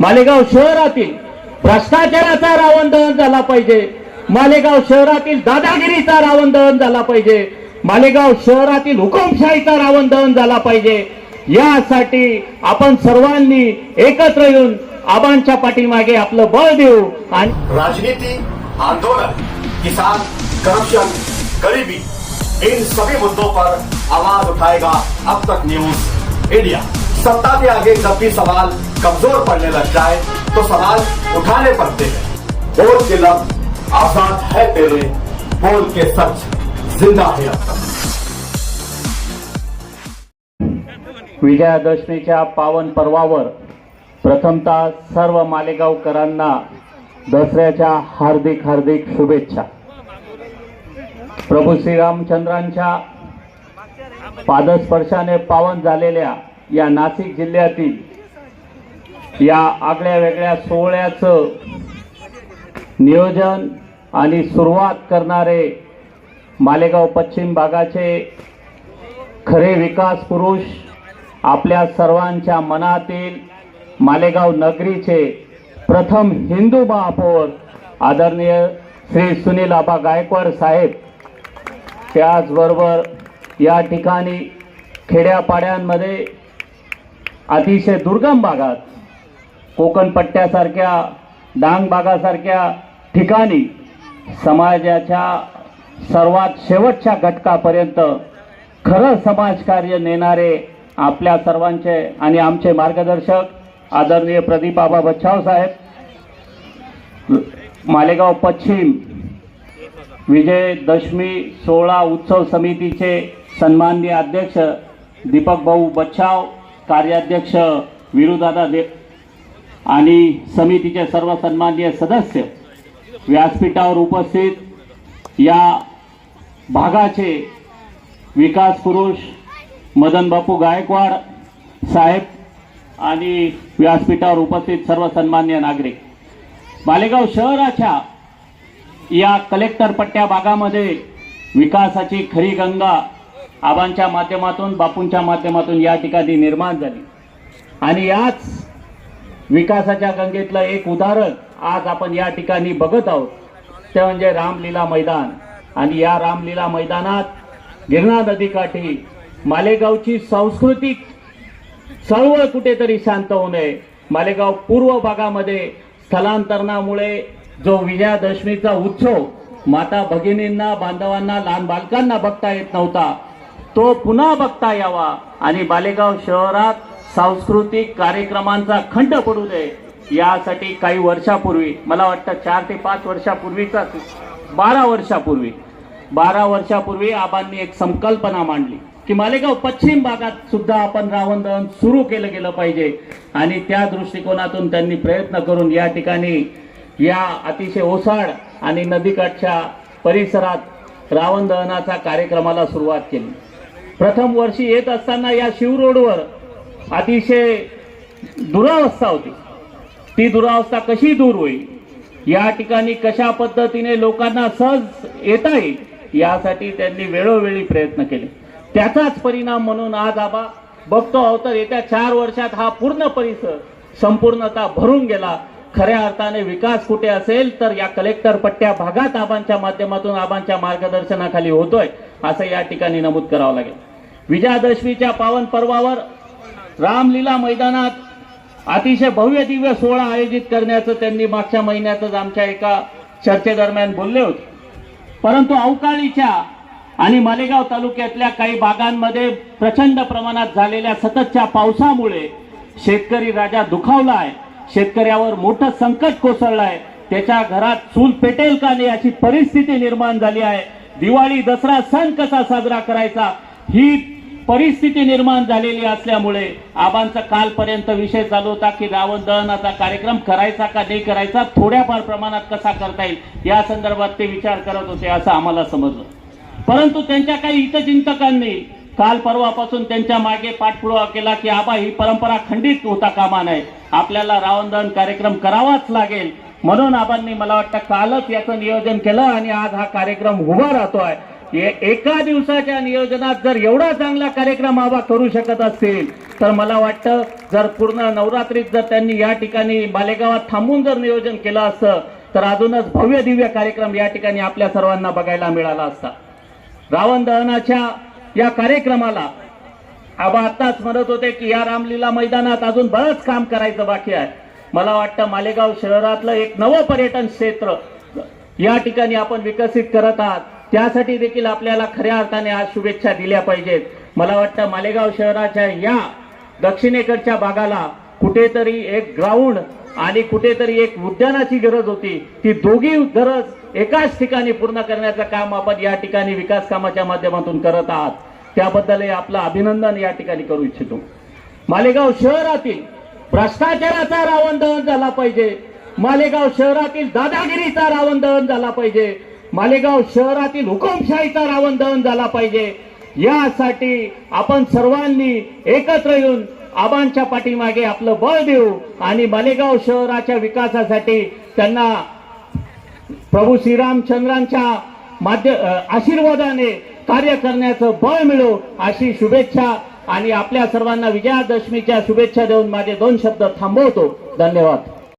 मालेगाव शहरातील भ्रष्टाचाराचा रावण दहन झाला पाहिजे. मालेगाव शहरातील दादागिरीचा रावण दहन झाला पाहिजे. मालेगाव शहरातील हुकुमशाहीचा रावण दहन झाला पाहिजे. यासाठी आपण सर्वांनी एकत्र येऊन आबांच्या पाठीमागे आपलं बळ देऊ आणि राजनीति आंदोलन किसान करप्शन गरीबी इन सभी मुद्दों पर आवाज उठाएगा अब तक न्यूज इंडिया सत्ता के आगे जब भी सवाल कमजोर पड़ने लग जाए तो सवाल उठाने पड़ते. हैं बोल के लफ्ज आजाद है तेरे बोल के सच जिंदा है अब तक. विजयादशमीच्या पावन पर्वावर प्रथमतः सर्व मालेगावकरांना दसऱ्याच्या हार्दिक हार्दिक शुभेच्छा. प्रभू श्रीरामचंद्रांच्या पादस्पर्शाने पावन झालेल्या या नाशिक जिल्ह्यातील या आगळ्या वेगळ्या सोहळ्याचं नियोजन आणि सुरुवात करणारे मालेगाव पश्चिम भागाचे खरे विकास पुरुष आपल्या सर्वांच्या मनातील मालेगाव नगरीचे प्रथम हिंदू महापौर आदरणीय श्री सुनील आबा गायकवाड साहेब. त्याचबरोबर या ठिकाणी खेड्यापाड्यांमध्ये अतिशय दुर्गम भागात कोकणपट्ट्यासारख्या डांगबागासारख्या ठिकाणी समाजाच्या सर्वात शेवटच्या घटकापर्यंत खरं समाजकार्य नेणारे आपल्या सर्वांचे आणि आमचे मार्गदर्शक आदरणीय प्रदीपाबा बच्छाव साहेब मालेगाव पश्चिम विजयदशमी सोहळा उत्सव समितीचे सन्माननीय अध्यक्ष दीपक भाऊ बच्छाव कार्याध्यक्ष विरुदादा दे आणि समितीचे सर्व सन्माननीय सदस्य व्यासपीठावर उपस्थित या भागाचे विकास पुरुष मदन बापू गायकवाड साहेब आणि व्यासपीठावर उपस्थित सर्व सन्मान्य नागरिक. मालेगाव शहराच्या या कलेक्टर पट्ट्या भागामध्ये विकासाची खरी गंगा आबांच्या माध्यमातून बापूंच्या माध्यमातून या ठिकाणी निर्माण झाली. आणि याच विकासाच्या गंगेतलं एक उदाहरण आज आपण या ठिकाणी बघत आहोत. ते म्हणजे रामलीला मैदान. आणि या रामलीला मैदानात गिरणा नदीकाठी मालेगावची सांस्कृतिक चळवळ कुठेतरी शांत होऊ नये. मालेगाव पूर्व भागामध्ये स्थलांतरणामुळे जो विजयादशमीचा उत्सव माता भगिनींना बांधवांना लहान बालकांना बघता येत नव्हता. तो पुन्हा बघता यावा. आणि मालेगाव शहरात सांस्कृतिक कार्यक्रमांचा खंड पडू नये यासाठी काही वर्षापूर्वी मला वाटतं चार ते पाच वर्षापूर्वीचा बारा वर्षापूर्वी बारा वर्षापूर्वी आबांनी एक संकल्पना मांडली की मालेगाव पश्चिम भागात सुद्धा आपण रावण दहन सुरू केलं गेलं पाहिजे. आणि त्या दृष्टिकोनातून त्यांनी प्रयत्न करून या ठिकाणी या अतिशय ओसाड आणि नदीकाठच्या परिसरात रावण दहनाचा कार्यक्रमाला सुरुवात केली. प्रथम वर्षी येत असताना या शिवरोडवर अतिशय दुरावस्था होती. ती दुरावस्था कशी दूर होईल? या ठिकाणी कशा पद्धतीने लोकांना सहज येता येईल? यासाठी त्यांनी वेळोवेळी प्रयत्न केले. त्याचाच परिणाम म्हणून आज आबा बघतो आहोत तर येत्या चार वर्षात हा पूर्ण परिसर संपूर्णतः भरून गेला. खऱ्या अर्थाने विकास कुठे असेल तर या कलेक्टर पट्ट्या भागात आबांच्या माध्यमातून आबांच्या मार्गदर्शनाखाली होतोय असं या ठिकाणी नमूद करावं लागेल. विजयादशमीच्या पावन पर्वावर रामलीला मैदानात अतिशय भव्य दिव्य सोहळा आयोजित करण्याचं त्यांनी मागच्या महिन्यातच आमच्या एका चर्चेदरम्यान बोलले होते. परंतु अवकाळीच्या आणि मालेगाव तालुक्यातल्या काही भागांमध्ये प्रचंड प्रमाणात झालेल्या सततच्या पावसामुळे शेतकरी राजा दुखावला आहे शेतकऱ्यावर मोठं संकट कोसळलं आहे त्याच्या घरात चूल पेटेल का नाही अशी परिस्थिती निर्माण झाली आहे. दिवाळी दसरा सण कसा साजरा करायचा? ही परिस्थिती निर्माण झालेली असल्यामुळे आबांचा कालपर्यंत विषय चालू होता की रावण दहनाचा कार्यक्रम करायचा का नाही करायचा थोड्याफार प्रमाणात कसा करता येईल या संदर्भात ते विचार करत होते असं आम्हाला समजलं. परंतु त्यांच्या काही हितचिंतकांनी काल परवापासून त्यांच्या मागे पाठपुरावा केला की आबा ही परंपरा खंडित होता कामा नये. आपल्याला रावण दहन कार्यक्रम करावाच लागेल. म्हणून आबांनी मला वाटतं कालच याचं नियोजन केलं आणि आज हा कार्यक्रम उभा राहतोय. एका दिवसाच्या नियोजनात जर एवढा चांगला कार्यक्रम आबा करू शकत असतील तर मला वाटतं जर पूर्ण नवरात्रीत जर त्यांनी या ठिकाणी मालेगावात थांबून जर नियोजन केलं असतं तर अजूनच भव्य दिव्य कार्यक्रम या ठिकाणी आपल्या सर्वांना बघायला मिळाला असता. रावण दहनाच्या या कार्यक्रमाला आबा आत्ताच म्हणत होते की या रामलीला मैदानात अजून बरंच काम करायचं बाकी आहे. मला वाटतं मालेगाव शहरातलं एक नवं पर्यटन क्षेत्र या ठिकाणी आपण विकसित करत आहात. त्यासाठी देखील आपल्याला खऱ्या अर्थाने आज शुभेच्छा दिल्या पाहिजेत. मला वाटतं मालेगाव शहराच्या या दक्षिणेकडच्या भागाला कुठेतरी एक ग्राउंड आणि कुठेतरी एक उद्यानाची गरज होती. ती दोघी गरज एकाच ठिकाणी पूर्ण करण्याचं काम आपण या ठिकाणी विकास कामाच्या माध्यमातून करत आहात. त्याबद्दलही आपलं अभिनंदन या ठिकाणी करू इच्छितो. मालेगाव शहरातील भ्रष्टाचाराचा रावण दहन झाला पाहिजे. मालेगाव शहरातील दादागिरीचा रावण दहन झाला पाहिजे. मालेगाव शहरातील हुकुमशाहीचा रावण दहन झाला पाहिजे. यासाठी आपण सर्वांनी एकत्र येऊन आबांच्या पाठीमागे आपलं बळ देऊ आणि मालेगाव शहराच्या विकासासाठी त्यांना प्रभू श्रीरामचंद्रांच्या माध्य आशीर्वादाने कार्य करण्याचं बळ मिळो अशी शुभेच्छा आणि आपल्या सर्वांना विजयादशमीच्या शुभेच्छा देऊन माझे दोन शब्द थांबवतो. धन्यवाद.